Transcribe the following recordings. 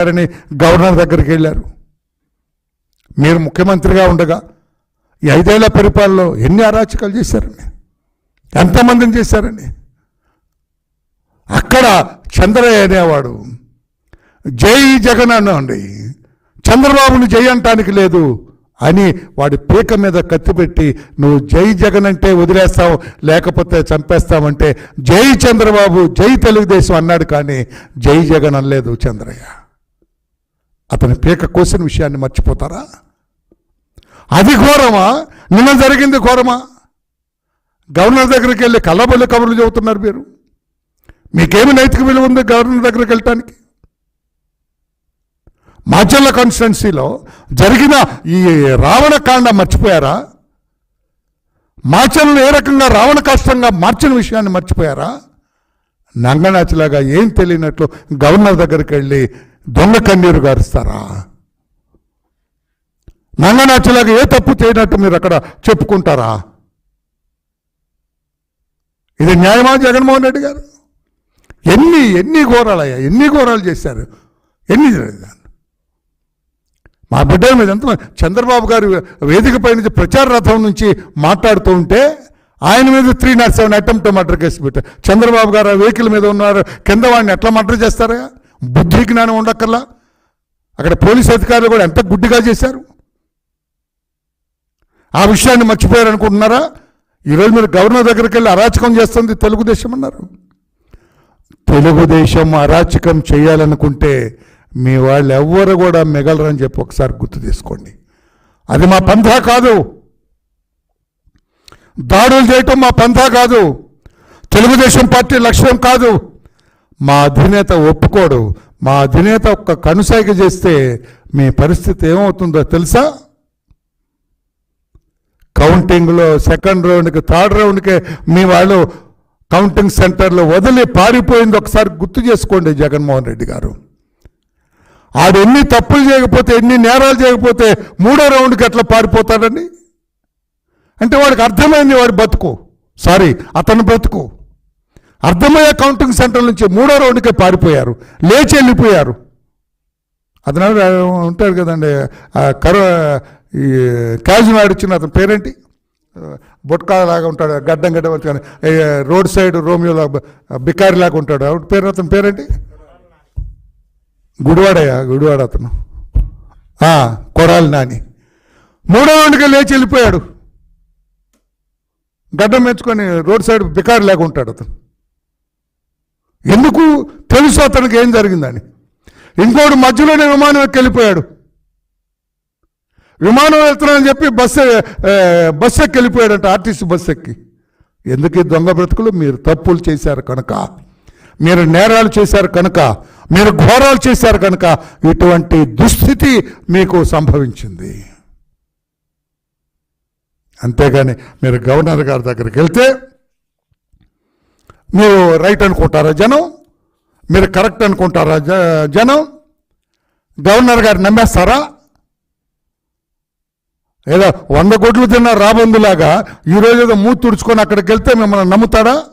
గారిని గవర్నర్ దగ్గరికి వెళ్ళారు. మీరు ముఖ్యమంత్రిగా ఉండగా ఈ ఐదేళ్ళ పరిపాలనలో ఎన్ని అరాచకాలు చేశారండి? ఎంతమందిని చేశారండి? అక్కడ చంద్రయ్య అనేవాడు జై జగన్ అనండి చంద్రబాబుని జై అంటానికి లేదు అని వాడి పీక మీద కత్తి పెట్టి నువ్వు జై జగన్ అంటే వదిలేస్తావు లేకపోతే చంపేస్తావంటే జై చంద్రబాబు జై తెలుగుదేశం అన్నాడు కానీ జై జగన్ అనలేదు చంద్రయ్య. అతని పీక కోసిన విషయాన్ని మర్చిపోతారా? అది ఘోరమా? నిన్న జరిగింది ఘోరమా? గవర్నర్ దగ్గరికి వెళ్ళి కళ్ళబొల్లి కబుర్లు చెబుతున్నారు మీరు. మీకేమి నైతిక విలువ ఉంది గవర్నర్ దగ్గరికి వెళ్ళటానికి? మాచల్ల కాన్స్టిట్యున్సీలో జరిగిన ఈ రావణకాండ మర్చిపోయారా? మాచలను ఏ రకంగా రావణ కష్టంగా మార్చిన విషయాన్ని మర్చిపోయారా? నంగనాచిలాగా ఏం తెలియనట్లు గవర్నర్ దగ్గరికి వెళ్ళి దొంగ కన్నీరు గారుస్తారా? నంగనాచిలాగా ఏ తప్పు చేయనట్టు మీరు అక్కడ చెప్పుకుంటారా? ఇది న్యాయమా జగన్మోహన్ రెడ్డి గారు? ఎన్ని ఎన్ని ఘోరాలయ్యా ఎన్ని ఘోరాలు చేశారు? ఎన్ని మా బిడ్డల మీద ఎంత చంద్రబాబు గారు వేదికపై నుంచి ప్రచార రథం నుంచి మాట్లాడుతూ ఉంటే ఆయన మీద three not seven attempt murder case పెట్టారు. చంద్రబాబు గారు ఆ వెహికల్ మీద ఉన్నారు. కింద వాడిని ఎట్లా మర్డర్ చేస్తారా బుద్ధి జ్ఞానం ఉండక్కర్లా. అక్కడ పోలీస్ అధికారులు కూడా ఎంత గుడ్డిగా చేశారు? ఆ విషయాన్ని మర్చిపోయారు అనుకుంటున్నారా ఈరోజు మీరు గవర్నర్ దగ్గరికి వెళ్ళి అరాచకం చేస్తుంది తెలుగుదేశం అన్నారు. తెలుగుదేశం అరాచకం చేయాలనుకుంటే మీ వాళ్ళు ఎవ్వరు కూడా మిగలరని చెప్పి ఒకసారి గుర్తు తీసుకోండి. అది మా పంథా కాదు. దాడులు చేయటం మా పంథా కాదు. తెలుగుదేశం పార్టీ లక్ష్యం కాదు. మా అధినేత ఒప్పుకోడు మా అధినేత ఒక్క కనుసైగ చేస్తే మీ పరిస్థితి ఏమవుతుందో తెలుసా? కౌంటింగ్లో సెకండ్ రౌండ్కి థర్డ్ రౌండ్కి మీ వాళ్ళు కౌంటింగ్ సెంటర్లో వదిలి పారిపోయింది ఒకసారి గుర్తు చేసుకోండి జగన్మోహన్ రెడ్డి గారు. ఆడు ఎన్ని తప్పులు చేయకపోతే ఎన్ని నేరాలు చేయకపోతే మూడో రౌండ్కి ఎట్లా పారిపోతాడండి? అంటే వాడికి అర్థమైంది వాడి బతుకు. సారీ అతను బతుకు. అర్థమయ్యే కౌంటింగ్ సెంటర్ నుంచి మూడో రౌండ్కే పారిపోయారు. లేచి వెళ్ళిపోయారు. అతను ఉంటాడు కదండి. కరో ఈ క్యాజున్ ఆడిచ్చిన అతని పేరేంటి? బొట్కాలాగా ఉంటాడు గడ్డం గడ్డం వచ్చి రోడ్ సైడ్ రోమియోలా బికారి లాగా ఉంటాడు. ఆవిడ పేరు అతని పేరేంటి? గుడివాడయ్యా గుడివాడ అతను. కొడాలి నాని. మూడో రౌండ్కి లేచి వెళ్ళిపోయాడు. గడ్డం మెచ్చుకొని రోడ్ సైడ్ బికారిలాగా ఉంటాడు అతను. ఎందుకు తెలుసు అతనికి ఏం జరిగిందని? ఇంకోడు మధ్యలోనే విమానం ఎక్కి వెళ్ళిపోయాడు. విమానం వెళ్తున్నానని చెప్పి బస్సు బస్సు ఎక్కి వెళ్ళిపోయాడంట ఆర్టీసీ బస్సు ఎక్కి. ఎందుకు దొంగ బ్రతుకులు? మీరు తప్పులు చేశారు కనుక. మీరు నేరాలు చేశారు కనుక. మీరు ఘోరాలు చేశారు కనుక. ఇటువంటి దుస్థితి మీకు సంభవించింది. అంతేగాని మీరు గవర్నర్ గారి దగ్గరికి వెళ్తే మీరు రైట్ అనుకుంటారా జనం? మీరు కరెక్ట్ అనుకుంటారా జ- జనం? గవర్నర్ గారు నమ్మేస్తారా? ఏదో వంద కోట్లు తిన్న రాబందులాగా ఈరోజు ఏదో మూతి తుడుచుకొని అక్కడికి వెళ్తే మిమ్మల్ని నమ్ముతాడా?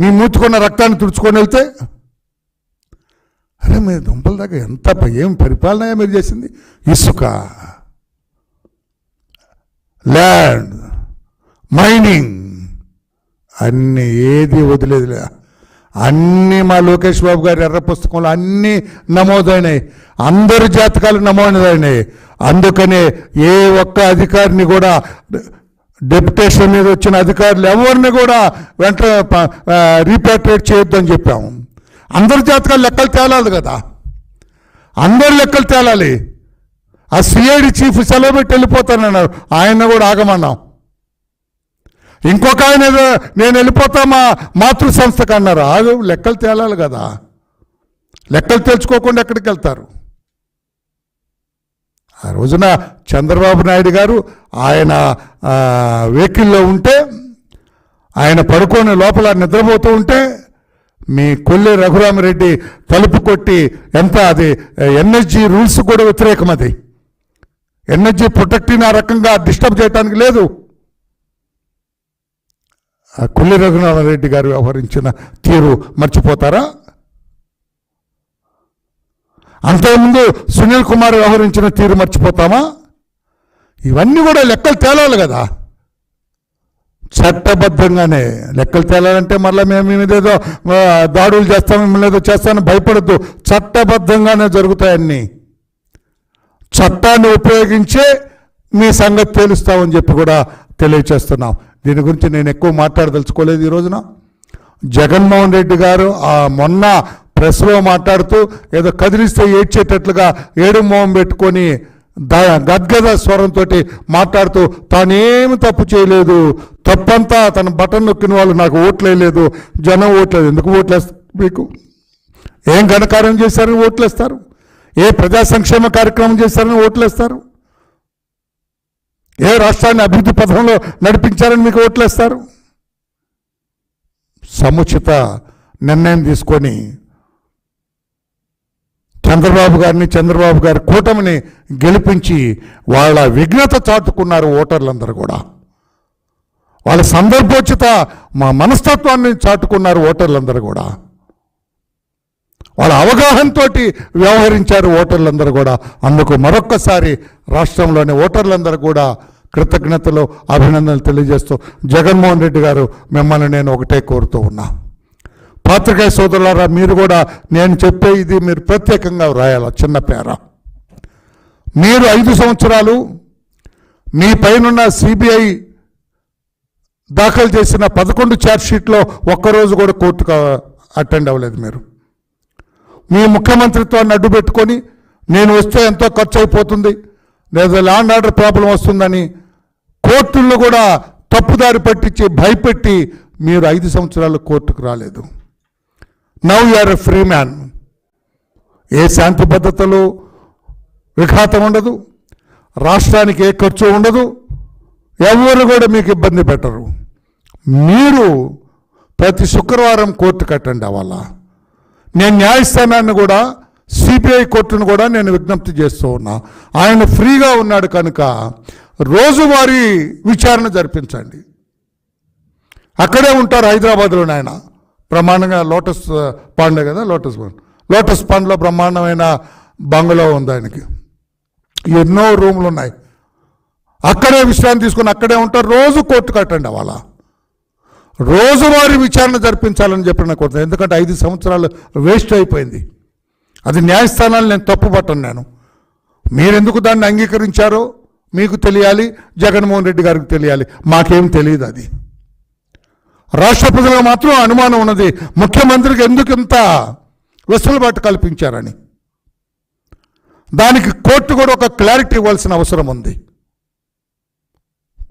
మీ మూతుకున్న రక్తాన్ని తుడుచుకొని వెళ్తే? అరే మీ దుంపల దాకా ఎంత ఏం పరిపాలన మీరు చేసింది? ఇసుక. ల్యాండ్ మైనింగ్ అన్ని ఏది వదిలేదులే. అన్నీ మా లోకేష్ బాబు గారి ఎర్ర పుస్తకంలో అన్నీ నమోదైనాయి. అందరి జాతకాలు నమోదైనాయి. అందుకనే ఏ ఒక్క అధికారిని కూడా డెప్యుటేషన్ మీద వచ్చిన అధికారులు ఎవరిని కూడా వెంట రీపాట్రేట్ చేయొద్దని చెప్పాము. అందరి జాతకాలు లెక్కలు తేలాలి కదా. అందరు లెక్కలు తేలాలి. ఆ సిఐడి చీఫ్ సెలవు పెట్టి వెళ్ళిపోతానన్నారు. ఆయన కూడా ఆగమన్నాం. ఇంకొక ఆయన నేను వెళ్ళిపోతా మా మాతృ సంస్థకు అన్నారు. ఆగు లెక్కలు తేలాలి కదా. లెక్కలు తెలుసుకోకుండా ఎక్కడికి వెళ్తారు? ఆ రోజున చంద్రబాబు నాయుడు గారు ఆయన వెహికల్లో ఉంటే ఆయన పడుకొని లోపల నిద్రపోతూ ఉంటే మీ కొల్లి రఘురామరెడ్డి తలుపు కొట్టి ఎంత అది ఎన్ఎస్జి రూల్స్ కూడా వ్యతిరేకం అది. ఎన్ఎస్జి ప్రొటెక్టింగ్ ఆ రకంగా డిస్టర్బ్ చేయడానికి లేదు. ఆ కొల్లి రఘునాథరెడ్డి గారు వ్యవహరించిన తీరు మర్చిపోతారా? అంతకుముందు సునీల్ కుమార్ వ్యవహరించిన తీరు మర్చిపోతామా? ఇవన్నీ కూడా లెక్కలు తేలాలి కదా. చట్టబద్ధంగానే లెక్కలు తేలాలంటే మళ్ళీ మేము ఏదేదో ఏదో దాడులు చేస్తాము మిమ్మల్ని ఏదో చేస్తామని భయపడద్దు. చట్టబద్ధంగానే జరుగుతాయన్నీ చట్టాన్ని ఉపయోగించే మీ సంగతి తేలుస్తామని చెప్పి కూడా తెలియచేస్తున్నాం. దీని గురించి నేను ఎక్కువ మాట్లాడదలుచుకోలేదు ఈ రోజున. జగన్మోహన్ రెడ్డి గారు ఆ మొన్న ప్రెస్లో మాట్లాడుతూ ఏదో కదిలిస్తే ఏడ్చేటట్లుగా ఏడు మొహం పెట్టుకొని ద గద్గద స్వరంతో మాట్లాడుతూ తానేమి తప్పు చేయలేదు. తప్పంతా తన బటన్ నొక్కిన వాళ్ళు నాకు ఓట్లేదు జనం ఓట్లేదు. ఎందుకు ఓట్లేస్తారు మీకు? ఏం ఘనకార్యం చేశారని ఓట్లేస్తారు? ఏ ప్రజా సంక్షేమ కార్యక్రమం చేశారని ఓట్లేస్తారు? ఏ రాష్ట్రాన్ని అభివృద్ధి పథంలో నడిపించారని మీకు ఓట్లేస్తారు? సముచిత నిర్ణయం తీసుకొని చంద్రబాబు గారిని చంద్రబాబు గారి కూటమిని గెలిపించి వాళ్ళ విఘ్నత చాటుకున్నారు ఓటర్లందరూ కూడా. వాళ్ళ సందర్భోచిత మా మనస్తత్వాన్ని చాటుకున్నారు ఓటర్లందరూ కూడా. వాళ్ళ అవగాహనతో వ్యవహరించారు ఓటర్లందరూ కూడా. అందుకు మరొక్కసారి రాష్ట్రంలోని ఓటర్లందరూ కూడా కృతజ్ఞతలు అభినందనలు తెలియజేస్తూ జగన్మోహన్ రెడ్డి గారు మిమ్మల్ని నేను ఒకటే కోరుతూ ఉన్నా. పాత్రికేయ సోదరులారా మీరు కూడా నేను చెప్పే ఇది మీరు ప్రత్యేకంగా వ్రాయాల చిన్న పేర? మీరు ఐదు సంవత్సరాలు మీ పైనున్న సిబిఐ దాఖలు చేసిన పదకొండు ఛార్జ్షీట్లో ఒక్కరోజు కూడా కోర్టుకు అటెండ్ అవ్వలేదు మీరు. మీ ముఖ్యమంత్రిత్వాన్ని అడ్డు పెట్టుకొని నేను వస్తే ఎంతో ఖర్చు అయిపోతుంది లేదా ల్యాండ్ ఆర్డర్ ప్రాబ్లం వస్తుందని కోర్టులను కూడా తప్పుదారి పట్టించి భయపెట్టి మీరు ఐదు సంవత్సరాలు కోర్టుకు రాలేదు. Now you are a free man ఏ శాంతి భద్రతలు విఘాతం ఉండదు. రాష్ట్రానికి ఏ ఖర్చు ఉండదు. ఎవరు కూడా మీకు ఇబ్బంది పెట్టరు. మీరు ప్రతి శుక్రవారం కోర్టు కట్టండి అవ్వాలా? నేను న్యాయస్థానాన్ని కూడా సిబిఐ కోర్టును కూడా నేను విజ్ఞప్తి చేస్తూ ఉన్నా. ఆయన ఫ్రీగా ఉన్నాడు కనుక రోజువారీ విచారణ జరిపించండి. అక్కడే ఉంటారు హైదరాబాద్లో ఆయన. బ్రహ్మాండంగా లోటస్ పాండే కదా లోటస్ పాండ్. లోటస్ పాండ్లో బ్రహ్మాండమైన బంగ్లా ఉంది ఆయనకి. ఎన్నో రూములు ఉన్నాయి. అక్కడే విశ్రాంతి తీసుకుని అక్కడే ఉంటారు. రోజు కోర్టు కట్టండి వాళ్ళ రోజువారీ విచారణ జరిపించాలని చెప్పి నాకు ఎందుకంటే ఐదు సంవత్సరాలు వేస్ట్ అయిపోయింది. అది న్యాయస్థానాలు నేను తప్పుపట్టను నేను. మీరెందుకు దాన్ని అంగీకరించారో మీకు తెలియాలి జగన్మోహన్ రెడ్డి గారికి తెలియాలి. మాకేం తెలియదు అది. రాష్ట్ర ప్రజలకు మాత్రం అనుమానం ఉన్నది ముఖ్యమంత్రికి ఎందుకు ఇంత వెసులుబాటు కల్పించారని. దానికి కోర్టు కూడా ఒక క్లారిటీ ఇవ్వాల్సిన అవసరం ఉంది.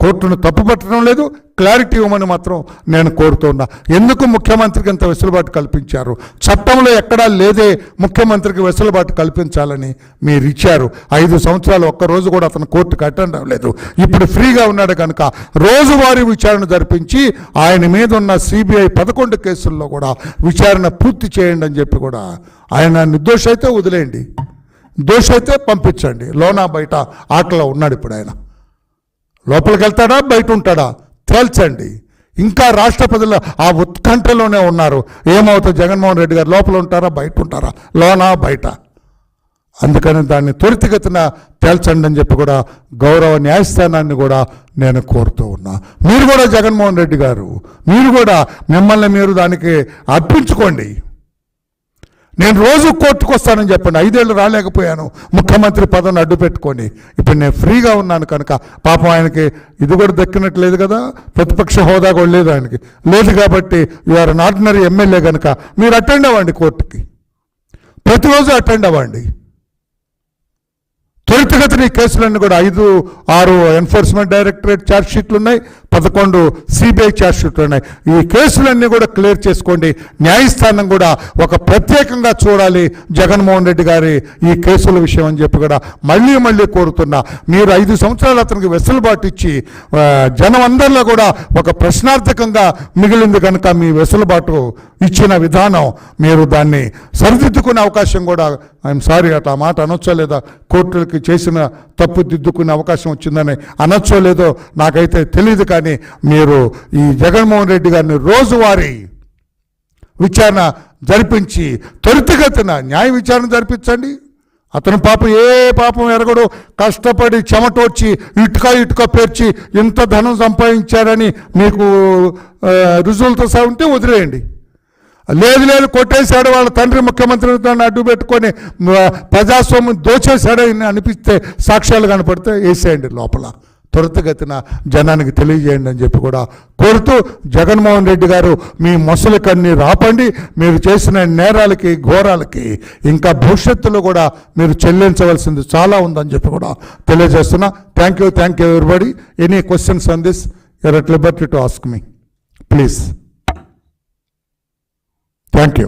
కోర్టును తప్పుపట్టడం లేదు క్లారిటీ ఇవ్వమని మాత్రం నేను కోరుతున్నా ఎందుకు ముఖ్యమంత్రికి ఇంత వెసులుబాటు కల్పించారు? చట్టంలో ఎక్కడా లేదే ముఖ్యమంత్రికి వెసులుబాటు కల్పించాలని మీరు ఇచ్చారు. ఐదు సంవత్సరాలు ఒక్క రోజు కూడా అతను కోర్టుకు అటెండ్ అవ్వలేదు ఇప్పుడు ఫ్రీగా ఉన్నాడు కనుక రోజువారీ విచారణ జరిపించి ఆయన మీద ఉన్న సిబిఐ పదకొండు కేసుల్లో కూడా విచారణ పూర్తి చేయండి అని చెప్పి కూడా ఆయన నిర్దోష అయితే వదిలేయండి. దోష అయితే పంపించండి. లోనా బయట ఆటలో ఉన్నాడు ఇప్పుడు ఆయన. లోపలికి వెళ్తాడా బయట ఉంటాడా తేల్చండి. ఇంకా రాష్ట్ర ప్రజలు ఆ ఉత్కంఠలోనే ఉన్నారు. ఏమవుతుంది? జగన్మోహన్ రెడ్డి గారు లోపల ఉంటారా బయట ఉంటారా లోనా? బయట. అందుకని దాన్ని త్వరితగతిన తేల్చండి అని చెప్పి కూడా గౌరవ న్యాయస్థానాన్ని కూడా నేను కోరుతూ ఉన్నా. మీరు కూడా జగన్మోహన్ రెడ్డి గారు మీరు కూడా మిమ్మల్ని మీరు దానికి అర్పించుకోండి. నేను రోజు కోర్టుకు వస్తానని చెప్పండి. ఐదేళ్ళు రాలేకపోయాను. ముఖ్యమంత్రి పదవిని అడ్డు పెట్టుకొని. ఇప్పుడు నేను ఫ్రీగా ఉన్నాను కనుక పాపం ఆయనకి ఇది కూడా దక్కినట్లేదు కదా. ప్రతిపక్ష హోదా కూడా లేదు ఆయనకి. లేదు కాబట్టి యూఆర్ అన్ ఆర్డినరీ ఎమ్మెల్యే కనుక మీరు అటెండ్ అవ్వండి కోర్టుకి. ప్రతిరోజు అటెండ్ అవ్వండి. త్వరితగతిన ఈ కేసులన్నీ కూడా ఐదు ఆరు ఎన్ఫోర్స్మెంట్ డైరెక్టరేట్ ఛార్జ్ షీట్లు ఉన్నాయి. పదకొండు సిబిఐ ఛార్జ్షీట్ ఉన్నాయి. ఈ కేసులన్నీ కూడా క్లియర్ చేసుకోండి. న్యాయస్థానం కూడా ఒక ప్రత్యేకంగా చూడాలి జగన్మోహన్ రెడ్డి గారి ఈ కేసుల విషయం అని చెప్పి కూడా మళ్ళీ మళ్ళీ కోరుతున్నా. మీరు ఐదు సంవత్సరాలు అతనికి వెసులుబాటు ఇచ్చి జనం అందరిలో కూడా ఒక ప్రశ్నార్థకంగా మిగిలింది కనుక మీ వెసులుబాటు ఇచ్చిన విధానం మీరు దాన్ని సరిదిద్దుకునే అవకాశం కూడా ఐఎమ్ సారీ అట్లా మాట అనొచ్చో లేదా? కోర్టులకి చేసిన తప్పు దిద్దుకునే అవకాశం వచ్చిందని అనొచ్చో లేదో నాకైతే తెలియదు కానీ మీరు ఈ జగన్మోహన్ రెడ్డి గారిని రోజువారీ విచారణ జరిపించి త్వరితగతిన న్యాయ విచారణ జరిపించండి. అతను పాపం ఏ పాపం ఎరగడు కష్టపడి చెమటోడ్చి ఇటుక ఇటుక పేర్చి ఇంత ధనం సంపాదించారని మీకు రుజువులతో సహా ఉంటే వదిలేయండి. లేదు లేదు కొట్టేశాడు వాళ్ళ తండ్రి ముఖ్యమంత్రి అడ్డు పెట్టుకొని ప్రజాస్వామ్యం దోచేశాడని అనిపిస్తే సాక్ష్యాలు కనపడితే వేసేయండి లోపల. త్వరితగతిన జనానికి తెలియజేయండి అని చెప్పి కూడా కోరుతూ జగన్మోహన్ రెడ్డి గారు మీ మొసలి కన్ని రాపండి మీరు చేసిన నేరాలకి ఘోరాలకి ఇంకా భవిష్యత్తులో కూడా మీరు చెల్లించవలసింది చాలా ఉందని చెప్పి కూడా తెలియజేస్తున్నా. Thank you thank you everybody any questions on this you're at liberty to ask me please thank you